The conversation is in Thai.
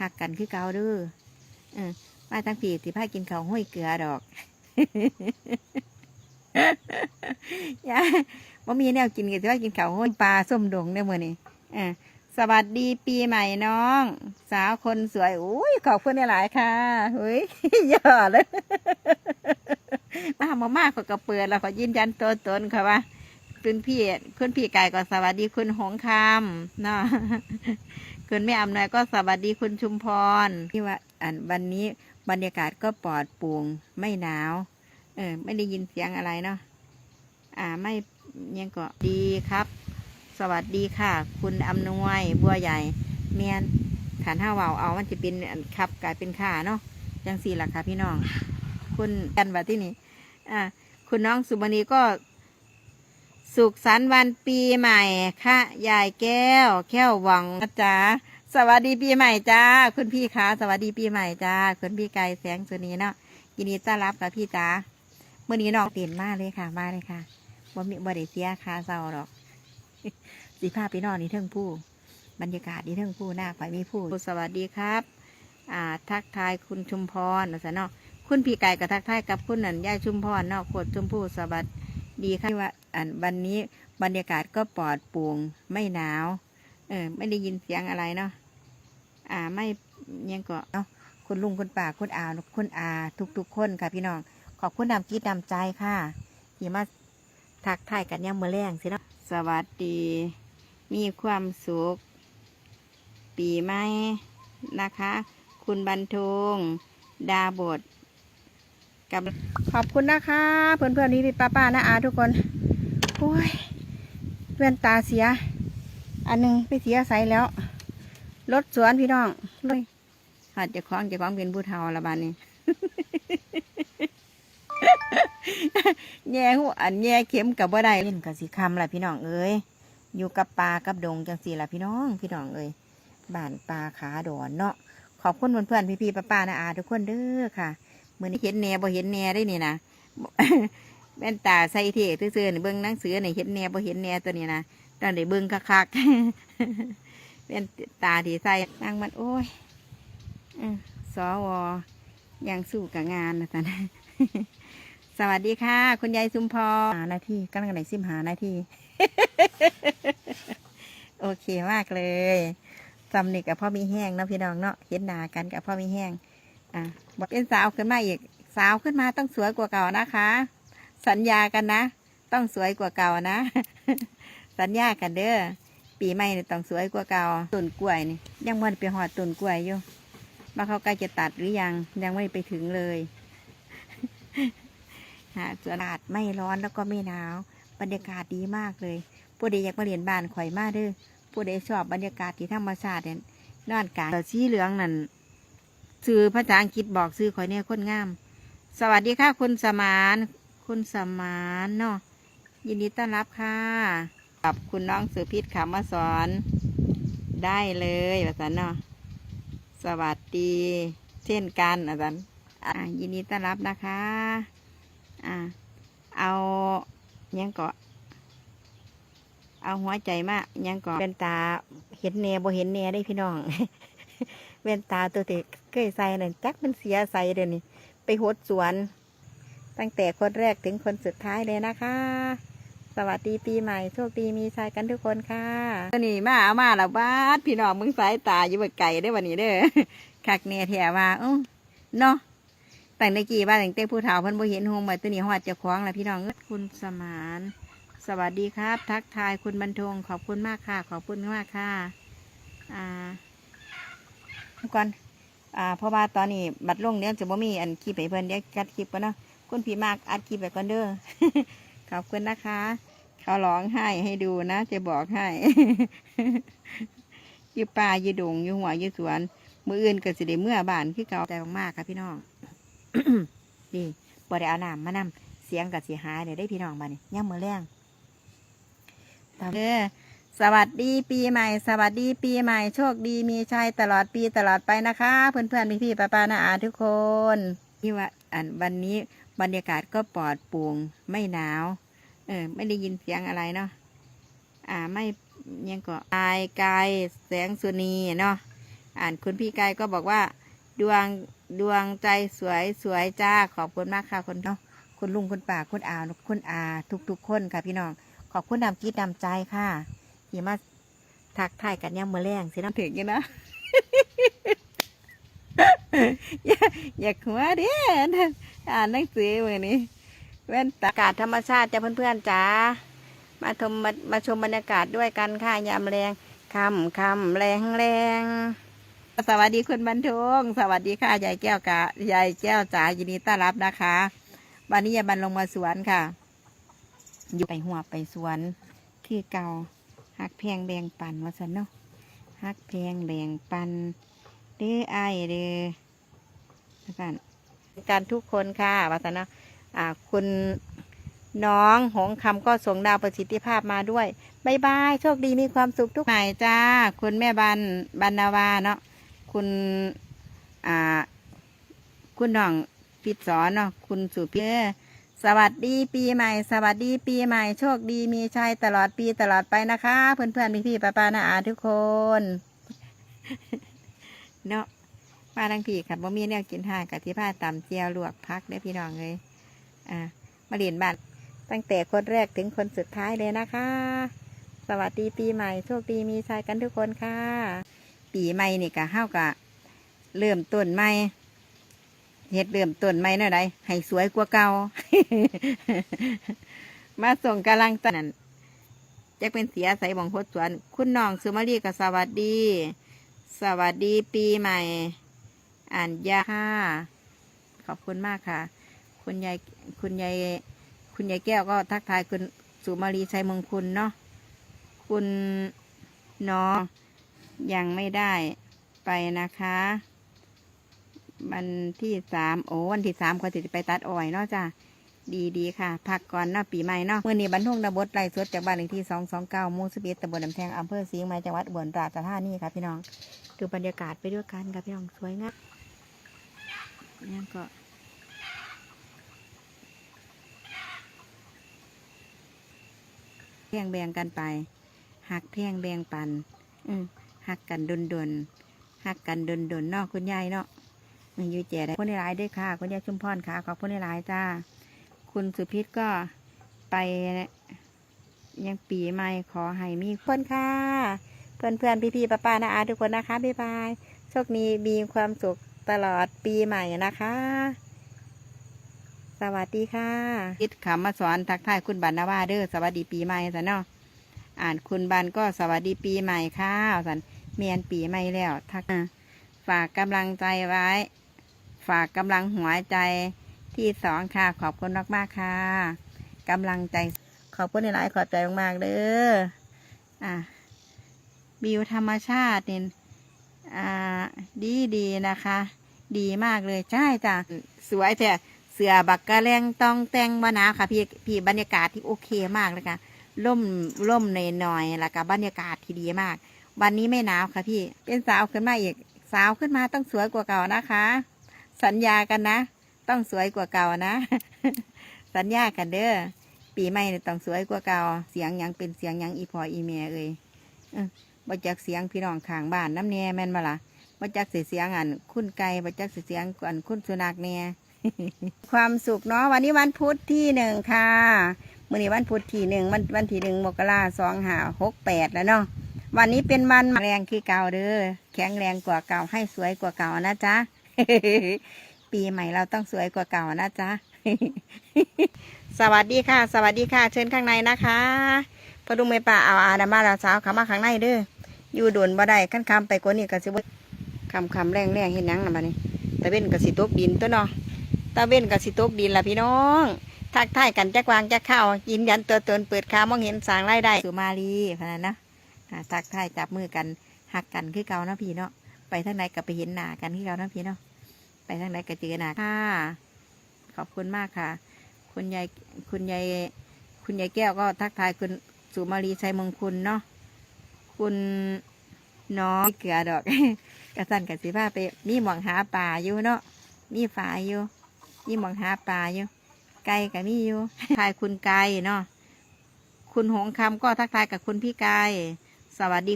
หักกันคือเก่าเด้อเออมาทั้งผีสิพากินข้าวห้อยเกลือดอกยาบ่มีแนวกินก็สิพากินข้าวห้อยปลาส้มดงเด้อมื้อนี้เออสวัสดีปีใหม่น้อง สาวคนสวยอุ้ยขอบคุณหลายค่ะเฮ้ยยอดเลยมามามากกว่ากระเปิดแล้วขอยืนยันตัวตนค่ะว่าคุณพี่คุณพี่ไก่ก็สวัสดีคุณหงคำเนาะ คุณแม่อำนวยก็สวัสดีคุณชุมพรที่ว่าอันวันนี้บรรยากาศก็ปลอดโปร่งไม่หนาว เออ ไม่ได้ยินเสียงอะไรเนาะอ่าไม่ยังก็ดีครับ สวัสดีค่ะ คุณอำนวยบัวใหญ่เมียนฐานห้าเวาเอามันจะเป็นขับกลายเป็นข่าเนาะจังสี่ล่ะค่ะพี่น้อง คุณกันว่าที่นี่อ่าคุณน้องสุบณีก็ สุขสันต์วันปีใหม่ค่ะยายแก้ว แก้วหวังนะจ๊ะสวัสดีปีใหม่จ้าคุณพี่คะสวัสดีปีใหม่จ้าคุณพี่ไก่แสงสุนีเนาะยินดีต้อนรับกับพี่จ้าเมื่อนี้น้องเปลี่ยนมากเลยค่ะมาเลยค่ะบ่มีบ่ได้เสียค่าเศร้าหรอกสีภาพพี่น้องนี่เทิงผู้ บรรยากาศนี่เทิงผู้หน้าไฟมีผู้สวัสดีครับอ่าทักทายคุณชุมพรนะจ๊ะเนาะคุณพี่ไก่กับทักทายกับคุณนันย่ายชุมพรเนาะโคตรชุมพูสวัสดีค่ะว่า อันวันนี้บรรยากาศก็ปลอดโปร่งไม่หนาว เออ ไม่ได้ยินเสียงอะไรเนาะอ่าไม่ยังก็เนาะคุณลุงคุณป้าคุณอาคุณอา ทุกๆคนค่ะพี่น้อง ขอบคุณนำกีดนำใจค่ะที่มาทักทายกันยังเมื่อแรงสินะสวัสดี มีความสุข ปีใหม่นะคะ คุณบรรทงดาบทกับขอบคุณนะคะ เพื่อนเพื่อนๆพี่พี่ป้าป้านะอาทุกคน โอ้ยแว่นตาเสีย อันหนึงไปเสียใสแล้ว รถสวนพี่น้องเลยหัดจะคล้องจะคล้องเป็นผู้เฒ่าละบานนี้แง่หูอันแง่เข็มกับว่าได้เล่นกับสีคำละพี่น้องเอ้ยอยู่กับปลากับดงจังสีละพี่น้อง พี่น้องเอ้ยบ้านปลาขาดอนเนาะขอบคุณเพื่อนเพื่อนๆพี่พี่ป้าป้านะอาทุกคนเด้อค่ะเมื่อนี้เห็นแหน่บ่เห็นแหน่ได้นี่นะ แว่นตาใส่เทซื่อๆนี่เบิ่งหนังสือนี่เห็นแน่บ่เห็นแน่ตัวนี้นะตอนได้เบิ่งคักๆแว่นตาที่ใส่นั่งมันโอ้ยอื้อสวยังสู้กับงานนะท่านสวัสดีค่ะ คุณยายสุมพรหาน้าที่กำลังไหนซิมหาหน้าที่โอเคมากเลยจำนี่กับพ่อมีแห้งเนาะพี่น้องเนาะเห็นหนากันกับพ่อมีแห้ง อะบอกเป็นสาวขึ้นมาอีก สาวขึ้นมาต้องสวยกว่าเก่านะคะ สัญญากันนะ ต้องสวยกว่าเก่านะ สัญญากันเด้อ ปีใหม่นี่ต้องสวยกว่าเก่า ต้นกล้วยนี่ ยังไม่ได้ไปหอดต้นกล้วยอยู่มาเขาใกล้จะตัดหรือยัง ยังไม่ไปถึงเลยหาสวนอาดไม่ร้อนแล้วก็ไม่หนาว บรรยากาศดีมากเลย ผู้ใดอยากมาเรียนบ้านข่อยมากเด้อ ผู้ใดชอบบรรยากาศที่ธรรมชาติเนี่ยนอนกลางสีเหลืองนั่นซื้อภาษาอังกฤษบอกซื้อข่อยเนี่ยคนงาม สวัสดีค่ะคุณสมาน คุณสมานเนาะยินดีต้อนรับค่ะ กับคุณน้องสือพิษขามาสอนได้เลยอาจารย์เนาะสวัสดี เช่นกันอาจารย์อ่ายินดีต้อนรับนะคะอ่าเอายังเกาะเอาหัวใจมากยังเกาะเป็นตาเห็นแนบ่เห็นแนได้พี่น้องแว่นตาตัวเด็กเคยใส่นั่นจักมันเสียใส่เดี๋ยวนี้ไปหดสวน ตั้งแต่คนแรกถึงคนสุดท้ายเลยนะคะ สวัสดีปีใหม่โชคดีมีชัยกันทุกคนค่ะตัวนี้มาเอามาแล้วบาดพี่น้องมึงสายตาอยู่บ่ไก่ได้อวันนี้เด้อคักเนียแถว่าเอ้าเนาะแต่ในกี่บ้านแต่งเต้ผู้เฒ่าเพิ่นบ่เห็นหงมาตัวนี้หอดเจะคล้าของแล้วพี่น้องคุณสมานสวัสดีครับ ทักทายคุณบรรทงขอบคุณมากค่ะ ขอบคุณมากค่ะ อ่าก่อนอ่าเพราะว่าตอนนี้บัดลงเนี้ยจะบ่มีอันคลิปให้เพิ่นเดี๋ยวกัดคลิปก่อนเนาะ คุณพี่มากอัดคลิปไปก่อนเด้อขอบคุณนะคะ เขาร้องไห้ให้ดูนะ จะบอกให้อยู่ป่าอยู่ดงอยู่หัวอยู่สวน มืออื่นก็สิได้เมื่อบานคือเก่าแต่มากค่ะพี่น้องนี่บ่ได้เอาน้ำมานำเสียงกับสีหายเดี๋ยวได้พี่น้องมาเนี่ย่ำมือแรงเด้อสวัสดีปีใหม่ สวัสดีปีใหม่ โชคดีมีชัยตลอดปีตลอดไปนะคะ เพื่อนเพื่อนพี่พี่ๆป้าป้านาอาทุกคนที่ว่าอันวันนี้ บรรยากาศก็ปลอดโปร่งไม่หนาว เออ ไม่ได้ยินเสียงอะไรเนาะอ่าไม่ยังก็อายกายแสงสุนีเนาะอ่านคุณพี่ไก่ก็บอกว่า ดวงดวงใจสวยสวยจ้าขอบคุณมากค่ะคุณเนาะคุณลุงคุณป้าคุณอาคุณอา ทุกทุกๆคนค่ะพี่น้อง ขอบคุณนำคิดนำใจค่ะที่มาทักทายกันย่ำมือแรงสิน้ำถึงอยังนะอย่าอย่าหัวเด้ อ่านหนังสือมือนี้แว่นตาอากาศธรรมชาติจ้าเพื่อนๆจ้ามาชมมามาชมบรรยากาศด้วยกันค่ะยามแรงคำคำแรงแรงสวัสดีคุณบรรทงสวัสดีค่ะยายแก้วกะยายแก้วจ๋ายินดีต้อนรับนะคะ วันนี้ยายบันลงมาสวนค่ะ อยู่ไปหัวไปสวนคือเก่าหักแพงแบ่งปันว่าสันเนาะหักแพงแบ่งปันเด้อไอายเด้อกัน การทุกคนค่ะวัฒนะอ่าคุณน้องหงคำก็ส่งดาวประสิทธิภาพมาด้วยบายบายโชคดีมีความสุขทุกหมายจ้า คุณแม่บันบันนาวาเนาะคุณอ่า คุณน้องปิดสอนเนาะคุณสุพิเอสวัสดีปีใหม่ สวัสดีปีใหม่ โชคดีมีชัยตลอดปีตลอดไปนะคะ เพื่อนเพื่อนพี่พี่ป้าป้านาอาทุกคนเนาะ มาทั้งพี่ค่ะบ่มีแนวกินห่ากับที่ผ้าตำเจียวลวกพักได้พี่น้องเลยอ่ามาเรียนบ้านตั้งแต่คนแรกถึงคนสุดท้ายเลยนะคะ สวัสดีปีใหม่โชคดีมีชัยกันทุกคนค่ะ ปีใหม่นี่กะเฮากะเริ่มต้นใหม่เฮ็ดเริ่มต้นใหม่เนาะใดให้สวยกว่าเก่ามาส่งกำลังใจนั่นจะเป็นเสียใสบองโคตรสวน คุณน้องสุมารีก็สวัสดี สวัสดีปีใหม่ อ่านยาค่ะขอบคุณมากค่ะ คุณยายคุณยายคุณยายแก้วก็ทักทายคุณสุมารีชัยมงคุณเนาะคุณน้องยังไม่ได้ไปนะคะ วันที่สามโอ้วันที่สามเขาจะไปตัดอ้อยเนาะจ้ะดีดีค่ะ พักก่อนเนาะปีใหม่เนาะเมื่อนี้บรรทุกนบดไล่สดจากบ้านเลขที่สองสองเก้ามูสเบีตำบลลำแทงอำเภอศรีไม้จังหวัดอุบลราชธานีครับพี่น้อง ดูบรรยากาศไปด้วยกันครับพี่น้องสวยงาม นี่ก็แพงแบ่งกันไป หักแพงแบ่งปัน อืมหักกันดนดนๆหักกันดนดนๆเนาะคุณยายเนาะอืมอยูแจได้คนในร้ายด้วยค่ะคุณยายชุมพรค่ะขอบคุณในร้ายจ้า คุณสุพิษก็ไปยังปีใหม่ขอให้มีคนค่ะ เพื่อนเพื่อนพี่พี่ป้าป้านาอาทุกคนนะคะบ๊ายบายโชคดีมีความสุข ตลอดปีใหม่นะคะ สวัสดีค่ะคิดคำมาสอนทักทายคุณบันนาวาเด้อสวัสดีปีใหม่สันเนาะอ่านคุณบันก็สวัสดีปีใหม่ค่ะสันเมียนปีใหม่แล้ว ทักฝากกำลังใจไว้ ฝากกำลังหัวใจที่สองค่ะ ขอบคุณมากๆค่ะกำลังใจขอบคุณหลายขอบใจมากๆเด้ออะวิวธรรมชาติเนี่ย อ่าดีดีนะคะ ดีมากเลยใช่จ้ะสวยแต่เสือบักกะแรงต้องแต่งบหนาวค่ะพี่พี่บรรยากาศที่โอเคมากเลยค่ะร่มร่มในหน่อยแล้วก็บรรยากาศที่ดีมาก วันนี้ไม่หนาวค่ะพี่เป็นสาวขึ้นมาอีกสาวขึ้นมาต้องสวยกว่าเก่านะคะ สัญญากันนะ ต้องสวยกว่าเก่านะ สัญญากันเด้อปีใหม่ต้องสวยกว่าเก่า เสียงยังเป็นเสียงยังอีพออีเมียเอ่ย บ่จักเสียงพี่น้องข้างบ้านน้ำแน่แม่นมาล่ะบ่จักเสียงอันคุณไก่บ่จักเสียงอันคุณสุนัขแน่ความสุขเนาะวันนี้วันพุธที่หนึ่งค่ะมื้อนี้วันพุธที่หนึ่งวันวันที่หนึ่งมกราสองหาหกแปดแล้วเนาะวันนี้เป็นวันแรงคือเก่าเด้อแข็งแรงกว่าเก่าให้สวยกว่าเก่านะจ๊ะปีใหม่เราต้องสวยกว่าเก่านะจ๊ะสวัสดีค่ะ สวัสดีค่ะ เชิญข้างในนะคะพอดุงไม่ป่าเอาอาดามาลาสาวขามาข้างในเด้อ อยู่โดนบ่ได้ขั้นคำไปกว่านี้ก็สิบ่คำคำแรงแรงเห็นยังนะบัดนี้ตะเว้นก็สิตกดินตัวเนาะตะเว้นก็สิตกดินล่ะพี่น้องทักทายกันจักวางจักเข้ายินยันตัวตนเปิดค้ามองเห็นสางรายได้สุมาลีพนันนะอ่าทักทายจับมือกันหักกันคือเก่านะพี่เนาะไปทางไหนก็ไปเห็นหน้ากันคือเก่านะพี่เนาะไปทางไหนก็เจอหน้าค่ะ ขอบคุณมากค่ะ คุณยายคุณยายคุณยายแก้วก็ทักทายคุณสุมาลีชัยมงคุณเนาะ คุณน้องเกลือดอกกระสันกระสีผ้าไป มีหมองหาป่าอยู่เนาะมีฝายอยู่ มีหมองหาป่าอยู่ ไก่กับมีอยู่ทายคุณไก่เนาะคุณหงคำก็ทักทายกับคุณพี่ไก่สวัสดี